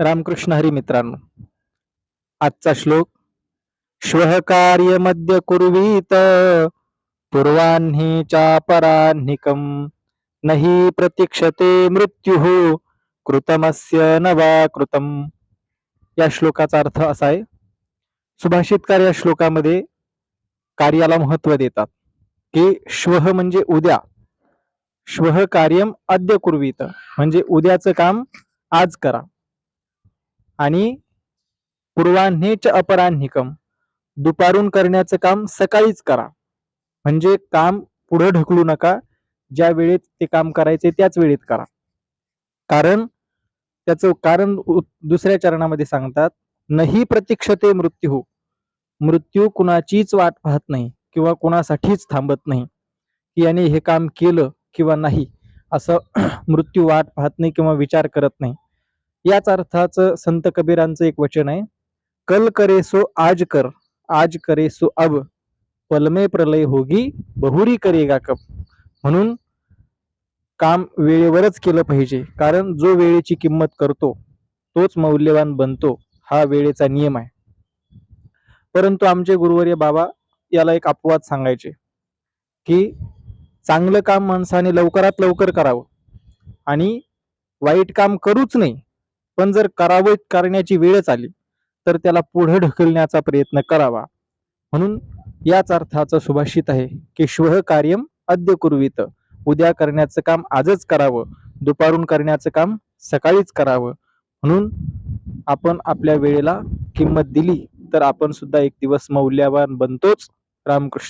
रामकृष्ण हरी मित्रांनो आजचा श्लोक श्व कार्य मध्य कुर्वीत पूर्वाह्नी चापराह्निकम नाही प्रतीक्षते मृत्यू कृतमस्य न वा कृतम. या श्लोकाचा अर्थ असा आहे सुभाषितकार या श्लोकामध्ये कार्याला महत्त्व देतात की श्वह म्हणजे उद्या श्वह कार्यम अद्य कुर्वीत म्हणजे उद्याचं काम आज करा. आणि पूर्वाह्नेच अपराह्निकम दुपारून करण्याचं काम सकाळीच करा. म्हणजे काम पुढे ढकलू नका. ज्या वेळेत ते काम करायचे त्याच वेळेत करा. कारण त्याचं कारण दुसऱ्या चरणामध्ये सांगतात नही प्रतीक्षते मृत्यू. मृत्यू कुणाचीच वाट पाहत नाही किंवा कुणासाठीच थांबत नाही. की याने हे काम केलं किंवा नाही असं मृत्यू वाट पाहत नाही किंवा विचार करत नाही. याच अर्थाचं संत कबीरांचं एक वचन आहे. कल करे सो आज कर आज करे सो अब पलमे प्रलय होगी बहुरी करेगा कप म्हणून काम वेळेवरच केलं पाहिजे. कारण जो वेळेची किंमत करतो तोच मौल्यवान बनतो. हा वेळेचा नियम आहे. परंतु आमचे गुरुवर्य बाबा याला एक अपवाद सांगायचे की चांगलं काम माणसाने लवकरात लवकर करावं. आणि वाईट काम करूच नाही पण जर करावं करण्याची वेळच आली तर त्याला पुढे ढकलण्याचा प्रयत्न करावा. म्हणून याच अर्थाचं सुभाषित आहे की श्वह कार्यम अद्य कुर्वित. उद्या करण्याचं काम आजच करावं. दुपारून करण्याचं काम सकाळीच करावं. म्हणून आपण आपल्या वेळेला किंमत दिली तर आपण सुद्धा एक दिवस मौल्यवान बनतोच. रामकृष्ण.